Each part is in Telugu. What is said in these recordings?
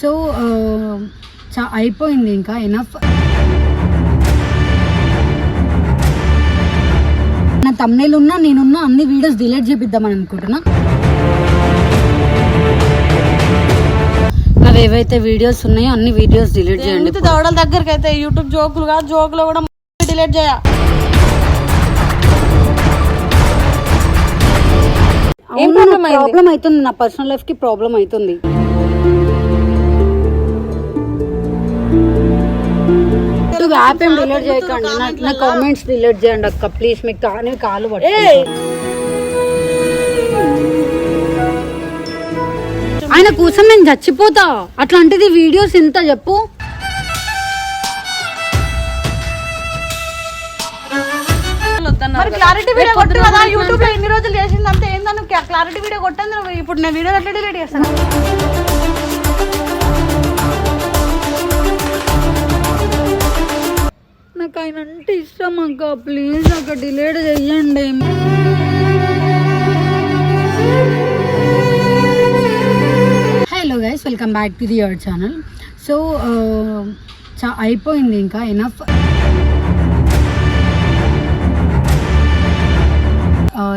సో చా అయిపోయింది ఇంకా ఎనఫ్ నా తమ్నేలు ఉన్నా నేనున్నా అన్ని వీడియోస్ డిలీట్ చేపిద్దామని అనుకుంటున్నా. నావి ఏవైతే వీడియోస్ ఉన్నాయో అన్ని వీడియోస్ డిలీట్ చేయండి. దవడల దగ్గరికి అయితే యూట్యూబ్ జోకులు కాదు జోకులు కూడా డిలీట్ చేయ. ప్రాబ్లం అవుతుంది నా పర్సనల్ లైఫ్కి ప్రాబ్లం అవుతుంది. యాప్ ఏం డిలీట్ చేయకండి. నా- కామెంట్స్ డిలీట్ చేయండి అక్క ప్లీజ్ మీకు కానీ కాలు పట్టు ఆయన కోసం నేను చచ్చిపోతా. అట్లాంటిది వీడియోస్ ఇంత చెప్పు. మరి క్లారిటీ వీడియో కొట్టు కదా యూట్యూబ్లో ఎన్ని రోజులు చేసింది అంతే ఏందని క్లారిటీ వీడియో కొట్టండి ఇప్పుడు నేను వీడియో ఎట్లా డిలీట్ చేస్తాను? నాకు ఆయన అంటే ఇష్టం అక్క ప్లీజ్ అక్క డిలేడ్ చెయ్యండి. Hello guys welcome back to the your channel so చా అయిపోయింది ఇంకా ఎనఫ్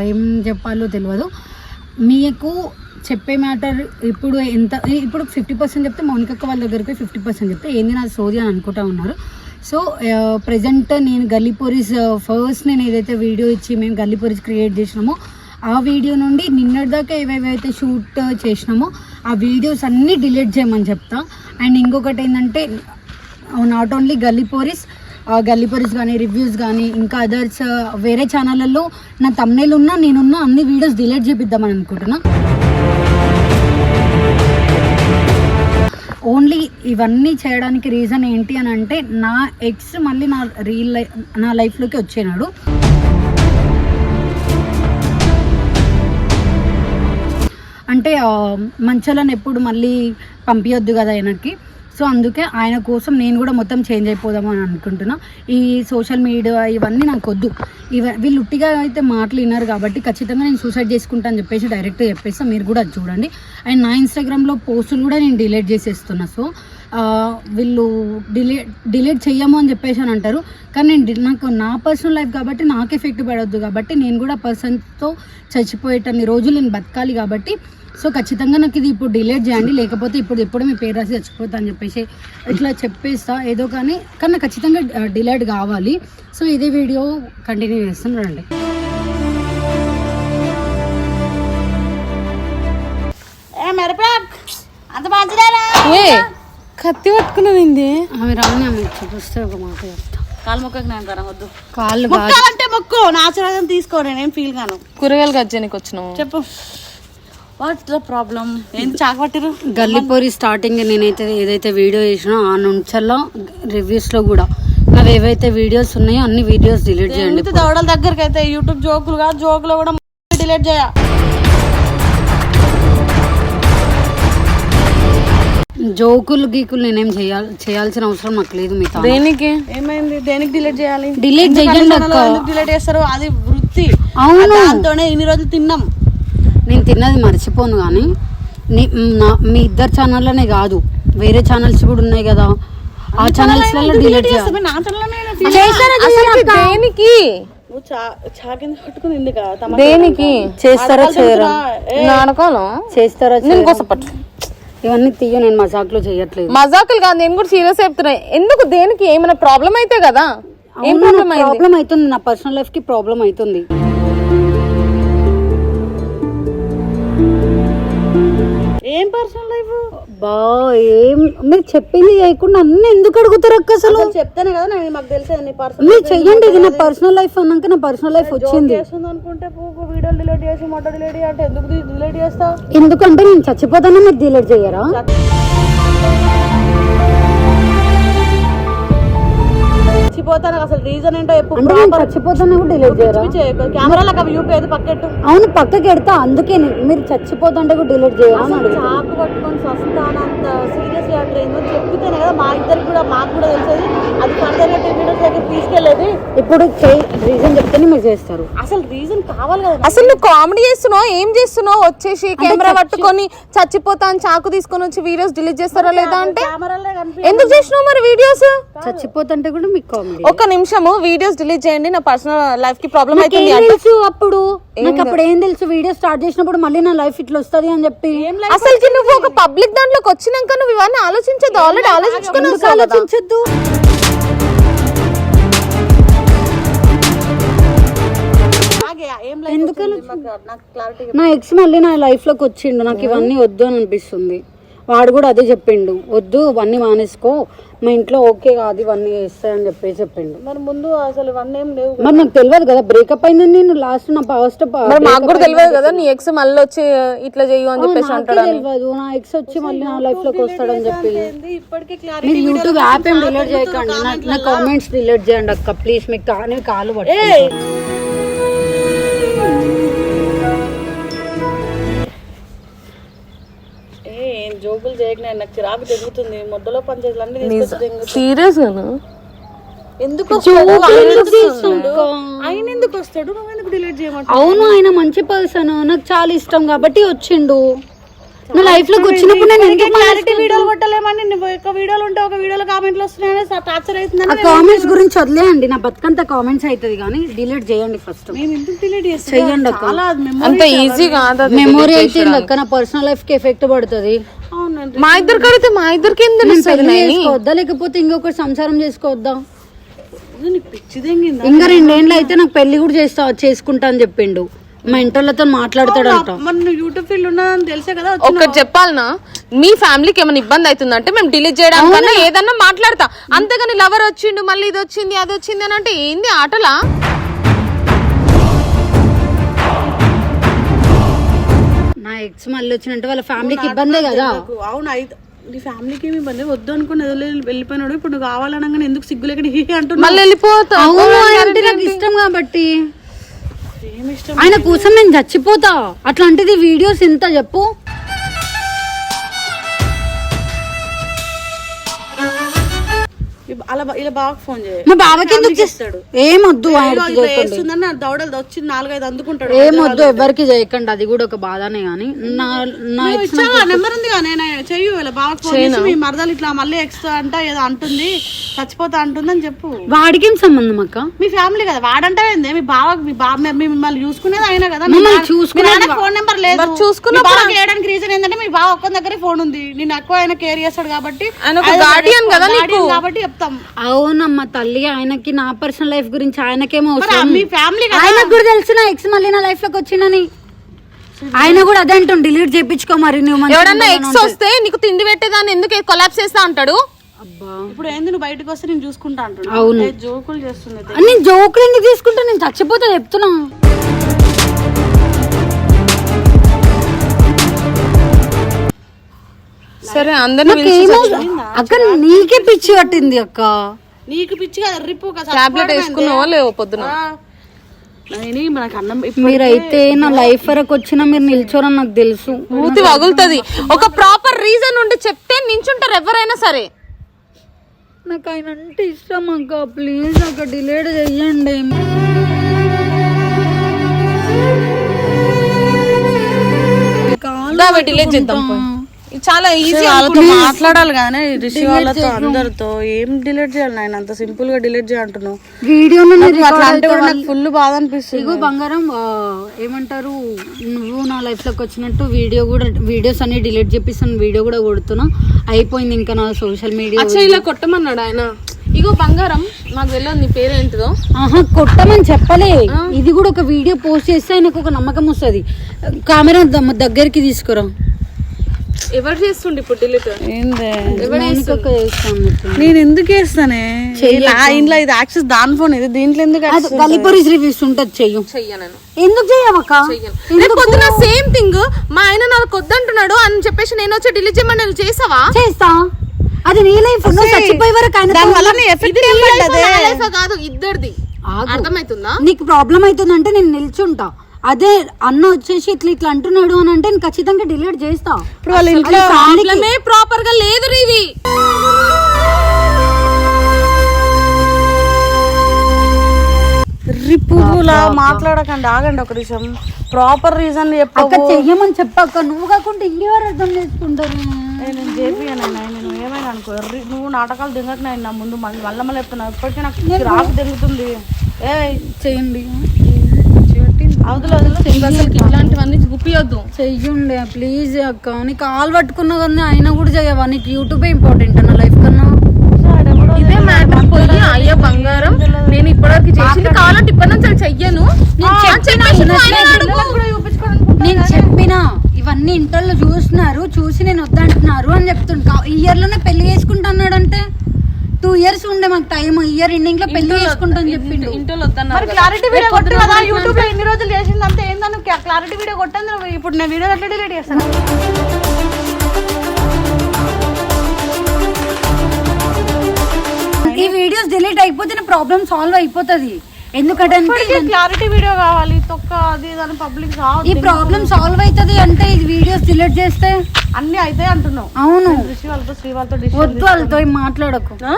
ఏం చెప్పాలో తెలియదు మీకు చెప్పే మ్యాటర్ ఇప్పుడు ఎంత ఇప్పుడు ఫిఫ్టీ పర్సెంట్ చెప్తే మౌనికక్క వాళ్ళ దగ్గరికి ఫిఫ్టీ పర్సెంట్ చెప్తే ఏంది నా సోది అని అనుకుంటా ఉన్నారు. సో ప్రజెంట్ నేను గల్లీ పోరీస్ ఫస్ట్ నేను ఏదైతే వీడియో ఇచ్చి మేము గల్లీ పోరీస్ క్రియేట్ చేసినామో ఆ వీడియో నుండి నిన్నటిదాకా ఏవేవైతే షూట్ చేసినామో ఆ వీడియోస్ అన్నీ డిలీట్ చేయమని చెప్తా. అండ్ ఇంకొకటి ఏంటంటే నాట్ ఓన్లీ గల్లీ పోరీస్ గల్లీ కానీ రివ్యూస్ కానీ ఇంకా అదర్స్ వేరే ఛానళ్ళల్లో నా తమ్నేలు ఉన్నా నేనున్నా అన్ని వీడియోస్ డిలీట్ చేపిద్దామని అనుకుంటున్నా. ఓన్లీ ఇవన్నీ చేయడానికి రీజన్ ఏంటి అని అంటే నా ఎక్స్ మళ్ళీ నా రీల్ లైఫ్ నా లైఫ్లోకి వచ్చేనాడు. అంటే మంచోళ్ళని మంచాలను ఎప్పుడు మళ్ళీ పంపించొద్దు కదా ఆయనకి. సో అందుకే ఆయన కోసం నేను కూడా మొత్తం చేంజ్ అయిపోదాం అని అనుకుంటున్నా. ఈ సోషల్ మీడియా ఇవన్నీ నాకు వద్దు. ఇవ వీళ్ళు ఉట్టిగా అయితే మాటలు విన్నారు కాబట్టి ఖచ్చితంగా నేను సూసైడ్ చేసుకుంటా అని చెప్పేసి డైరెక్ట్గా చెప్పేస్తా. మీరు కూడా చూడండి. అండ్ నా ఇన్స్టాగ్రామ్లో పోస్టులు కూడా నేను డిలీట్ చేసేస్తున్నా. సో వీళ్ళు డిలీట్ డిలీట్ చెయ్యము అని చెప్పేసి అని అంటారు. కానీ నేను నాకు నా పర్సనల్ లైఫ్ కాబట్టి నాకు ఎఫెక్ట్ పడవద్దు కాబట్టి నేను కూడా పర్సన్తో చచ్చిపోయేటన్ని రోజులు నేను బతకాలి కాబట్టి సో ఖచ్చితంగా నాకు ఇది ఇప్పుడు డిలీట్ చేయండి లేకపోతే ఇప్పుడు ఎప్పుడు మీ పేరు రాసి చచ్చిపోతా అని చెప్పేసి ఇట్లా చెప్పేస్తా ఏదో కానీ కానీ నాకు ఖచ్చితంగా డిలీట్ కావాలి. సో ఇదే వీడియో కంటిన్యూ చేస్తాను రండి. కత్తి పట్టుకున్నది ఆమె రాని ఆమె చూపిస్తే ఒక మాట చెప్తా. కాలు మొక్కకి నేను కరా వద్దు. కాళ్ళు మొక్కాలంటే మొక్కు! నా ఆశీర్వాదం తీసుకో నేనేం ఫీల్ గాను. కూరగాయలు గజ్జానికి వచ్చినావు చెప్పు. వాట్ ద ప్రాబ్లం ఏం చాకపట్టిరు గల్లీపోరి స్టార్టింగ్ నేనైతే ఏదైతే వీడియో చేసినా ఆ నుంచల్లో రివ్యూస్లో కూడా. నావి ఏవైతే వీడియోస్ ఉన్నాయో అన్ని వీడియోస్ డిలీట్ చేయండి దవడల దగ్గరికి అయితే యూట్యూబ్ జోకులు కాదు జోకులు కూడా డిలీట్ చేయ. జోకులు గీకులు నేనేం చేయాలి చేయాల్సిన అవసరం నాకు లేదు మీతో దేనికి? ఏమైంది? దేనికి డిలీట్ చేయాలి? డిలీట్ అక్క. డిలీట్ చేస్తారు అది వృత్తి. అవును. దాంతోనే ఇన్ని రోజులు తిన్నాం. నేను తిన్నది మర్చిపోను కానీ నీ నా- మీ ఇద్దరు ఛానల్లోనే కాదు. వేరే ఛానల్స్ కూడా ఉన్నాయి కదా. ఆ ఛానల్స్లలో డిలీట్ దేనికి? దేనికి? చేస్తారా చేయరా? చేస్తారా నేను? కోసపట్టు ఇవన్నీ తీయ నేను మజాక్లో చేయట్లేదు. మజాకులు కాదు నేను కూడా సీరియస్ చెప్తున్నా ఎందుకు దేనికి? ఏమైనా ప్రాబ్లం అయితే కదా? ఏం ప్రాబ్లం అవుతుంది. నా పర్సనల్ లైఫ్కి ప్రాబ్లం అవుతుంది. పర్సనల్ లైఫ్ బా ఏం మీరు చెప్పింది చేయకుండా అన్ని ఎందుకు అడుగుతారు అక్క అసలు? చెప్తానే కదా నేను మాకు తెలిసేది నీ పర్సనల్ మీరు చెయ్యండి ఇది నా పర్సనల్ లైఫ్ అన్నాక నా పర్సనల్ లైఫ్ వచ్చింది. చేస్తుంది అనుకుంటే పూకు వీడియోలు డిలీట్ చేసి మొట్ట డిలీట్ అంటే ఎందుకు డిలీట్ చేస్తావు? ఎందుకంటే నేను చచ్చిపోతానా మీరు డిలీట్ చేయరా? చచ్చిపోతాను అసలు రీజన్ ఏంటో ఎప్పుడు అంటే నేను చచ్చిపోతానా కూడా డిలీట్ చేయరా? కెమెరాలకు అవి యూపీ ఏది పక్కెట్టు. అవును పక్కకి ఎడతా అందుకే మీరు చచ్చిపోతుంటే కూడా డిలీట్ అడుగుతా. చాకు పట్టుకొని సస్తానంత సీరియస్లీ మ్యాటర్ ఏందో చెప్తేనే కదా మా ఇద్దరికి కూడా మాకు కూడా తెలిసేది. అది ఫర్దర్ వీడియోస్ దగ్గర తీసుకెళ్ళేది. ఇప్పుడు రీజన్ చెప్తేనే మీరు చేస్తారు. అసలు రీజన్ కావాలి కదా అసలు నువ్వు కామెడీ చేస్తున్నావు ఏం చేస్తున్నావు? వచ్చేసి కెమెరా పట్టుకొని చచ్చిపోతాను చాకు తీసుకొని వచ్చి వీడియోస్ డిలీట్ చేస్తారా లేదా అంటే? ఎందుకు చేసినావు మరి వీడియోస్ చచ్చిపోతుంటే కూడా మీకు ఒక్క నిమిషము వీడియోస్ డిలీట్ చేయండి నా పర్సనల్ లైఫ్కి ప్రాబ్లం ఏం అవుతుంది అంటే. తెలుసు అప్పుడు? నాకు అప్పుడు ఏం తెలుసు? వీడియో స్టార్ట్ చేసినప్పుడు మళ్ళీ నా లైఫ్ ఇట్లా వస్తది అని చెప్పి. అసలుకి నువ్వు ఒక పబ్లిక్ దాంట్లోకి వచ్చినాక నువ్వు ఇవన్నీ ఆలోచించదు ఆల్రెడీ ఆలోచించుకుని ఎందుకు ఆలోచించొద్దు? నా ఎక్స్ మళ్ళీ నా లైఫ్లోకి వచ్చిండు. నాకు ఇవన్నీ వద్దు అని అనిపిస్తుంది. వాడు కూడా అదే చెప్పిండు. వద్దు ఇవన్నీ మానేసుకో. మా ఇంట్లో ఓకే కాదు ఇవన్నీ చేస్తాయని చెప్పేసి చెప్పిండు. మరి ముందు అసలు ఇవన్నీ ఏం లేవు మరి నాకు తెలియదు కదా బ్రేకప్ అయిందని నేను లాస్ట్ నా ఫస్ట్ మరి మాకు కూడా తెలియదు కదా నీ ఎక్స్ మళ్ళీ వచ్చి ఇట్లా చెయ్యు అని చెప్పేసి అంటాడు తెలియదు. నా ఎక్స్ వచ్చి మళ్ళీ నా లైఫ్లోకి వస్తాడని చెప్పి. ఏంది? ఇప్పటికీ క్లారిటీ మీరు యూట్యూబ్ యాప్ ఏం డిలీట్ చేయకండి. నా- నా కామెంట్స్ డిలీట్ చేయండి అక్క. ప్లీజ్ మీకు కానీ కాలు పట్టు జోకులు చేయకనే నాకు చిరాకు తెగుతుంది. మొదలో సీరియస్ ఎందుకు? ఆయన ఎందుకు వస్తాడు? నువ్వు ఎందుకు డిలీట్ చేయమంటావు అవును ఆయన మంచి పర్సన్. నాకు చాలా ఇష్టం కాబట్టి వచ్చిండు. నా లైఫ్లోకి వచ్చినప్పుడు నేను ఎందుకు క్లారిటీ వీడియోలు కొట్టలేమని ఒక వీడియోలు ఉంటే ఒక వీడియోలో కామెంట్లు వస్తున్నాయని టార్చర్ ఆ అవుతుందని కామెంట్స్ గురించి వదిలేయండి. నా బతుకంత కామెంట్స్ అవుతుంది కానీ డిలీట్ చేయండి ఫస్ట్ మేము ఎందుకు డిలీట్ చేస్తాం? మెమరీ అంత ఈజీ కాదు మెమొరీ అయితే అక్క నా పర్సనల్ లైఫ్కి ఎఫెక్ట్ పడుతుంది. మా ఇద్దరు కడితే మా ఇద్దరికి ఏం తెలుస్తుంది పెళ్ళి చేసుకోవద్దా? లేకపోతే ఇంకొకటి సంసారం చేసుకోవద్దా? ఇంకా రెండేళ్ళు అయితే నాకు పెళ్ళి కూడా చేస్తా చేసుకుంటా అని చెప్పిండు. మా ఇంటర్లతో మాట్లాడతాడంట. నువ్వు యూట్యూబ్ ఫీల్డ్ ఉన్నదని తెలిసే కదా ఒకటి చెప్పాలనా? మీ ఫ్యామిలీకి ఏమైనా ఇబ్బంది అవుతుందంటే మేము డిలీట్ చేయడానికన్నా ఏదన్నా మాట్లాడతా. అంతేగాని లవర్ వచ్చిండు మళ్ళీ ఇది వచ్చింది అది వచ్చింది అని అంటే ఏంది ఆటలా? ఎక్స్ మళ్ళీ వచ్చినంటే వాళ్ళ ఫ్యామిలీకి ఇబ్బందే కదా. అవును అయితే నీ ఫ్యామిలీకి ఏమి ఇబ్బంది? వద్దు అనుకుని వదిలే వెళ్ళిపోయినాడు. ఇప్పుడు నువ్వు కావాలనగానే ఎందుకు సిగ్గులేక హీ అంటున్నావు? మళ్ళీ వెళ్ళిపోతా అంటే నాకు ఇష్టం కాబట్టి. ఏమి ఇష్టం? ఆయన కోసం నేను చచ్చిపోతా. అట్లాంటిది వీడియోస్ ఎంత చెప్పు. అలా ఇలా బాగా ఫోన్ మా ఎందుకు చేస్తాడు. ఏమొద్దు వేస్తుందని దౌడలు వచ్చి నాలుగైదు అందుకుంటాడు. ఏమొద్దు ఎవరికి చేయకండి అది కూడా ఒక బాధనే గానీ నా నా నువ్వు ఇచ్చావా? నెంబర్ ఉంది కానీ నేను చెయ్యి ఇలా బాగా ఫోన్ చేసి మీ మరదలు ఇట్లా మళ్ళీ ఎక్స్ అంట ఏదో అంటుంది చచ్చిపోతా అంటుందని చెప్పు. వాడికి ఏం సంబంధం అక్క? మీ ఫ్యామిలీ కదా వాడంటే మీ బావ మీ మీ మిమ్మల్ని చూసుకునేది అయినా కదా? మమ్మల్ని నాన్నకి ఫోన్ నెంబర్ లేదు. చూసుకున్న మీ బావకి చేయడానికి రీజన్ ఏంటంటే మీ బావ ఒక్క దగ్గరే ఫోన్ ఉంది. నేను ఎక్కువ ఆయన కేర్ చేస్తాడు కాబట్టి కాబట్టి చెప్తాం అవునమ్మా తల్లి ఆయనకి నా పర్సనల్ లైఫ్ గురించి ఆయనకేమో అవసరం. మీ ఫ్యామిలీ కదా? ఆయనకు కూడా తెలుసు నా ఎక్స్ మళ్ళీ నా లైఫ్లోకి వచ్చిందని? ఆయన కూడా అదే అంటాం డిలీట్ చేయించుకో మరి నువ్వు మంచిగా ఎవడన్నా ఎక్స్ వస్తే నీకు తిండి పెట్టేదాన్ని ఎందుకు కొలాప్స్ చేస్తా అంటాడు? అబ్బా. ఇప్పుడు ఏంది నువ్వు బయటకు వస్తే నేను చూసుకుంటా అంటున్నా అవును. ఏ జోకులు చేస్తుంది నేను జోకులు ఎందుకు తీసుకుంటా? నేను చచ్చిపోతా చెప్తున్నా. సరే అందరిని ఏమో అక్క నీకే పిచ్చి పట్టింది అక్క. నీకు పిచ్చి రిప్పు టాబ్లెట్ వేసుకున్నావా లేవో పొద్దున? మీరైతే నా లైఫ్ వరకు వచ్చినా మీరు నిల్చోరని నాకు తెలుసు. మూతి వగులుతుంది. ఒక ప్రాపర్ రీజన్ ఉండి చెప్తే నించుంటారు ఎవరైనా సరే. నాకు ఆయన అంటే ఇష్టం అక్క. ప్లీజ్ అక్క డిలేట్ చెయ్యండి. దా డిలీట్ చేద్దాం చాలా ఈజీ వాళ్ళతో మాట్లాడాలి కానీ రిషి వాళ్ళతో అందరితో ఏం డిలీట్ చేయాలి నేను అంత సింపుల్గా డిలీట్ చేయంటున్నావు నాకు ఫుల్ బాధ అనిపిస్తుంది ఇగో బంగారం ఏమంటారు? నువ్వు నా లైఫ్లోకి వచ్చినట్టు వీడియో కూడా వీడియోస్ అన్ని డిలీట్ చేపిస్తాను వీడియో కూడా కొడుతున్నా. అయిపోయింది ఇంకా నా సోషల్ మీడియా అచ్చా ఇలా కొట్టమన్నాడు ఆయన? ఇగో బంగారం నాకు తెలియదు నీ పేరేంటిదో. ఆహా కొట్టమని చెప్పలే. ఇది కూడా ఒక వీడియో పోస్ట్ చేస్తే ఆయనకు ఒక నమ్మకం వస్తుంది. కెమెరా దగ్గరికి తీసుకురా. ఎవరు చేస్తుండే ఇప్పుడు డిలీట్? ఏందే. నేను ఎందుకు వేస్తానే ఇంట్లో ఇది యాక్సెస్ దాని ఫోన్ ఇది దీంట్లో ఎందుకు అది గలిపరీస్ రివ్యూస్ ఉంటుంది చెయ్యు. చెయ్య నేను. ఎందుకు చెయ్యవక్క? రేపు పొద్దున సేమ్ థింగ్ మా ఆయన నాకు వద్దంటున్నాడు అని చెప్పేసి నేను వచ్చి డిలీట్ చేయమని నువ్వు చేసావా? చేస్తా. అది నీ లైఫ్. నువ్వు చచ్చిపోయే వరకు ఆయన దాని వల్ల నీ ఎఫెక్ట్ ఏం పడ్డదే? నా life కాదు ఇద్దరిది. అర్థమవుతుందా నీకు ప్రాబ్లం అవుతుందంటే నేను నిల్చుంటా. అదే అన్న వచ్చేసి ఇట్లా ఇట్లా అంటున్నాడు అని అంటే నేను ఖచ్చితంగా డిలీట్ చేస్తాను ఇప్పుడు లేదు ఇది. రిప్పులా మాట్లాడకండి ఆగండి ఒక రీజన్ ప్రాపర్ రీజన్ అక్క చెయ్యమని చెప్పక్క నువ్వు కాకుండా ఇంకెవరు అర్థం చేసుకుంటారు. నేను చేపియను నేను ఏమైనా అనుకో. నువ్వు నాటకాలు దింగక నా ముందు మళ్ళీ మళ్ళీ చెప్తున్నావు. ఇప్పటికే నాకు రాకు దింగుతుంది. ఏ చేయండి. అసలు ఇట్లాంటివన్నీ చూపియొద్దు. చెయ్యండి ప్లీజ్ అక్క. నీకు కాల్ పట్టుకున్నా కానీ అయినా కూడా చెయ్యవా? నీకు యూట్యూబే ఇంపార్టెంట్ నా లైఫ్ కన్నా? ఇదే మ్యాటర్ పోయి అయ్యో బంగారం నేను ఇప్పటివరకు చేసింది కావాలంటే ఇప్పటి నుంచి చెయ్యను. నేను చెప్పిన ఇవన్నీ ఇంటర్లో చూస్తున్నారు చూసి నేను వద్దంటున్నారు అని చెప్తుంటా ఇయర్లోనే పెళ్ళి చేసుకుంటున్నాడంటే? టూ ఇయర్స్ ఉండే మాకు టైం ఇయర్ ఎండింగ్లో పెళ్ళి చేసుకుంటా అని చెప్పిండు. వద్దన్నారు మరి క్లారిటీ వీడియో కొట్టు కదా యూట్యూబ్లో ఇన్ని రోజులు చేసింది అంతే ఏందని క్లారిటీ వీడియో కొట్టండి నువ్వు. ఇప్పుడు నేను వీడియో ఎట్లా డిలీట్ చేస్తాను? ఈ వీడియోస్ డిలీట్ అయిపోతే నా ప్రాబ్లం సాల్వ్ అయిపోతుంది. ఎందుకంటే క్లారిటీ వీడియో కావాలి తొక్క అది దాని పబ్లిక్ ఈ ప్రాబ్లం సాల్వ్ అవుతుంది అంటే ఈ వీడియోస్ డిలీట్ చేస్తే అన్ని అయితే అంటున్నావు. అవును. శ్రీ వాళ్ళతో వద్దు వాళ్ళతో మాట్లాడకు. ఆ?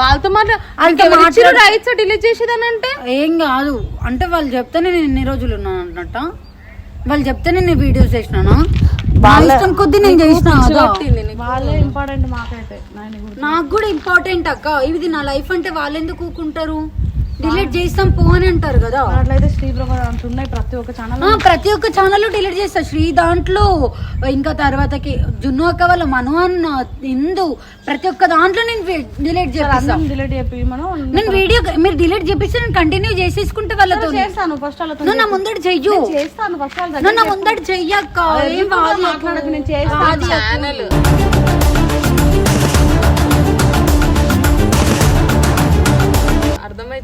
వాళ్ళతో మాట్లా వాళ్ళతో వాళ్ళతో రైట్స్ డిలీట్ చేసేదని అంటే ఏం కాదు. అంటే వాళ్ళు చెప్తేనే నేను ఎన్ని రోజులు ఉన్నాను అన్నట్ట వాళ్ళు చెప్తేనే నేను వీడియోస్ చేసినానా? ఇష్టం కొద్ది నేను చేసిన. వాళ్ళే ఇంపార్టెంట్ మాకైతే. నాకు కూడా ఇంపార్టెంట్ అక్క. ఇది నా లైఫ్ అంటే వాళ్ళు ఎందుకు ఊకుంటారు? డిలీట్ చేస్తాం పో అని అంటారు కదా. అట్లయితే శ్రీ ప్రభా అంటున్నాయి ప్రతి ఒక్క ఛానల్ ఆ, ప్రతి ఒక్క ఛానల్ డిలీట్ చేస్తా. శ్రీ దాంట్లో ఇంకా తర్వాతకి జున్ను అక్క వాళ్ళ మను అన్న ఇందు ప్రతి ఒక్క దాంట్లో నేను డిలీట్ చేపిస్తా. డిలీట్ చెప్పి మనం నేను వీడియో మీరు డిలీట్ చేపిస్తే నేను కంటిన్యూ చేసేసుకుంటే వాళ్ళతో చేస్తాను ఫస్ట్ వాళ్ళతో నా ముందట చెయ్యు. చేస్తాను ఫస్ట్ నా ముందట చెయ్యక్క. ఏం బాధ? మాట్లాడకు? నేను చేస్తాను. ఛానల్.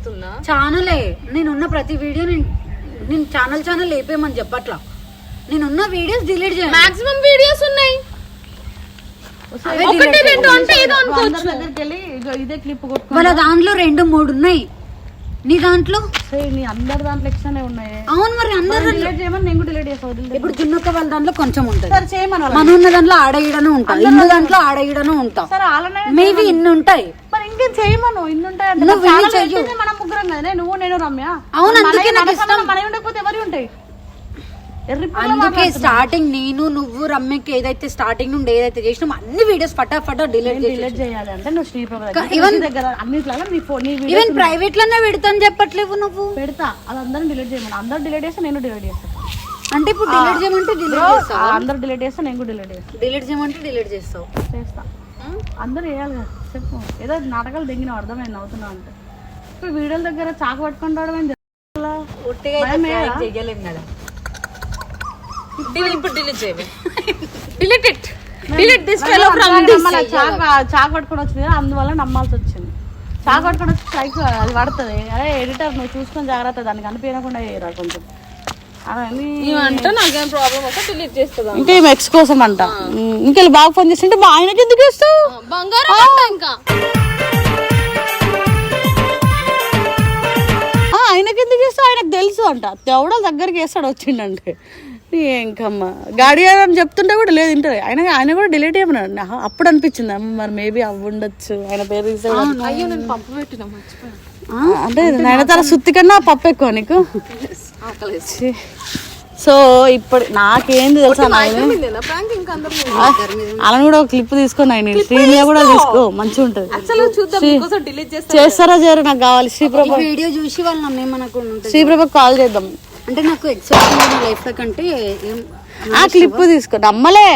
అర్థమవుతుందా ఛానలే. నేనున్న ప్రతి వీడియో నేను నేను ఛానల్ ఛానల్ లేపేయమని చెప్పట్లా. నేనున్న వీడియోస్ డిలీట్ చేయాలి మాక్సిమం వీడియోస్ ఉన్నాయి. వెళ్ళి ఇగో ఇదే క్లిప్ కొట్టుకో వాళ్ళ దాంట్లో రెండు మూడు ఉన్నాయి. నీ దాంట్లో? నీ అందరి దాంట్లో ఎక్స్ట్రానే ఉన్నాయి. అవును మరి అందరు డిలీట్ చేయమని నేను కూడా డిలీట్ చేస్తా వదిలేదు ఇప్పుడు జున్నక్క వాళ్ళ దాంట్లో కొంచెం ఉంటుంది. సరే చేయమని. మన ఉన్న దాంట్లో ఆడగిడను ఉంటా. ఇన్ని దాంట్లో ఆడగిడను ఉంటా. సరే మేబీ ఇన్ని ఉంటాయి. ఇంకేం చేయమను? ఇన్ని నువ్వు ఇన్ని చెయ్యు. మనం ముగ్గురం కదా. నువ్వు నేను రమ్య. అవును, అందుకే నాకు మన ఇష్టం. సంబంధం మనవి ఉండకపోతే ఎవరి ఉంటాయి? ఎర్రి అందుకే స్టార్టింగ్ నేను నువ్వు రమ్యకి ఏదైతే స్టార్టింగ్ నుండి ఏదైతే చేసినామో అన్ని వీడియోస్ ఫటాఫటా డిలీట్ చేసి డిలీట్ చేయాలి అంటే నువ్వు శ్రీప్రభ కా- దగ్గర even- నీ దగ్గర అన్నిట్లో నీ ఫోన్ నీ వీడియో ఈవెన్ ప్రైవేట్లోనే పెడతాను చెప్పట్లేవు నువ్వు. పెడతా. అదందరం డిలీట్ చేయమని. అందరు డిలీట్ చేస్తే నేను డిలీట్ చేస్తాను అంటే ఇప్పుడు డిలీట్ చేయమంటే డిలీట్ చేస్తావు? అందరు డిలీట్ చేస్తే నేను కూడా డిలీట్ చేస్తాను డిలీట్ చేయమంటే డిలీట్ చేస్తావు. చేస్తా. అందరు చేయాలి కదా. చెప్పు. ఏదో నాటకాలు దిగిన అర్థమైంది అవుతున్నావు అంటే. ఇప్పుడు వీడియోల దగ్గర చాకు పట్టుకొని రావడం ఏంది? ఉట్టిగా భయం లేదా? చెయ్యలేం కదా. Delete- ఇప్పుడు డిలీట్ చేయవే. Delete it delete this fellow from నమ్మాలి, దిస్ నమ్మాలి. చాకు చాకు పట్టుకొని వచ్చింది అందువల్ల నమ్మాల్సి వచ్చింది. చాకు పట్టుకొని వచ్చి స్ట్రైక్ అది పడుతుంది. అరే ఎడిటర్ నువ్వు చూసుకొని జాగ్రత్త దానికి అనిపించకుండా చేయరా కొంచెం. ఇంకా ఈమె ఎక్స్ కోసం అంట. ఇంకా బాగా ఫోన్ చేస్తుంటే ఆయనకి ఎందుకు ఇస్తావు ఆయనకి ఎందుకు ఇస్తావు ఆయనకు తెలుసు అంట. ఎవడో దగ్గరికి వేస్తాడు వచ్చిండంటే. ఇంకమ్మ గాడి అని చెప్తుంటే కూడా లేదు ఇంటర్ ఆయన ఆయన కూడా డిలీట్ చేయమన్నాడు. అప్పుడు అనిపించింది. అమ్మ, మరి మేబీ అవి ఉండొచ్చు ఆయన పేరు అంటే నైనతార సుత్తి కన్నా పప్పు ఎక్కువ నీకు? సో ఇప్పుడు నాకేంది తెలుసా అలా కూడా ఒక క్లిప్ తీసుకొని ఆయన శ్రీనియా కూడా తీసుకో. మంచిగా ఉంటుంది. చేస్తారా చేయరు నాకు కావాలి. శ్రీప్రభ వీడియో చూసి వాళ్ళు నన్ను శ్రీప్రభకు కాల్ చేద్దాం. అంటే నాకు ఎక్సెప్షన్ లైఫ్లో కంటే ఏం ఆ క్లిప్ తీసుకో. నమ్మలే.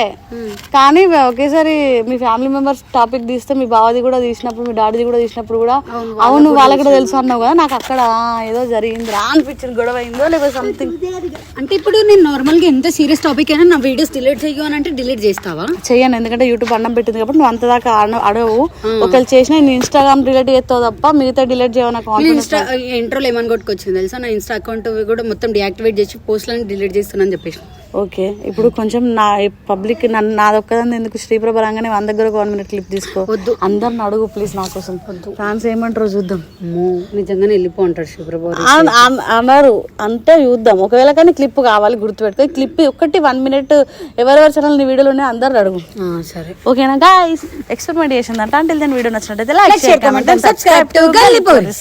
కానీ ఒకేసారి మీ ఫ్యామిలీ మెంబర్స్ టాపిక్ తీస్తే మీ బావది కూడా తీసినప్పుడు మీ డాడీది కూడా తీసినప్పుడు కూడా అవును వాళ్ళకి కూడా తెలుసు అన్నావు కదా నాకు అక్కడ ఏదో జరిగింది రా అనిపించింది గొడవ అయిందో లేకపోతే సంథింగ్ అంటే ఇప్పుడు నేను నార్మల్గా ఎంత సీరియస్ టాపిక్ అయినా నా వీడియోస్ డిలీట్ చేయు అని అంటే డిలీట్ చేస్తావా? చెయ్యను ఎందుకంటే యూట్యూబ్ అన్నం పెట్టింది కాబట్టి నువ్వు అంతదాకా అడ- అడవు ఒకవేళ చేసినా నేను ఇన్స్టాగ్రామ్ డిలీట్ చేస్తావు తప్ప మిగతా డిలీట్ కాన్ఫిడెన్స్ ఇన్స్టా ఇంట్రోలో ఏమని కొట్టుకొచ్చింది తెలుసా? నా ఇన్స్టా అకౌంట్ కూడా మొత్తం డియాక్టివేట్ చేసి పోస్ట్లను డిలీట్ చేస్తున్నాను చెప్పేసి. ఓకే. ఇప్పుడు కొంచెం నా పబ్లిక్ నన్ను నాదొక్కదాన్ని ఎందుకు శ్రీప్రభ రంగానే వంద దగ్గర ఒక వన్ మినిట్ క్లిప్ తీసుకో. వద్దు. అందరిని అడుగు ప్లీజ్ నా కోసం. ఫ్యాన్స్ ఏమంటారో చూద్దాం. నిజంగానే వెళ్ళిపో అన్- అన్- అన్నారు. అంటే చూద్దాం. ఒకవేళ కానీ క్లిప్ కావాలి గుర్తుపెట్టుకో. క్లిప్ ఒక్కటి వన్ మినిట్ ఎవరెవరి ఛానల్ నీ వీడియోలు ఉన్నాయి అందరు అడుగు. సరే. ఓకేనా గాయస్ ఎక్స్పెరిమెంట్ చేసిందంట. అంటే వీడియో నచ్చినట్టయితే like subscribe to Gully Boys.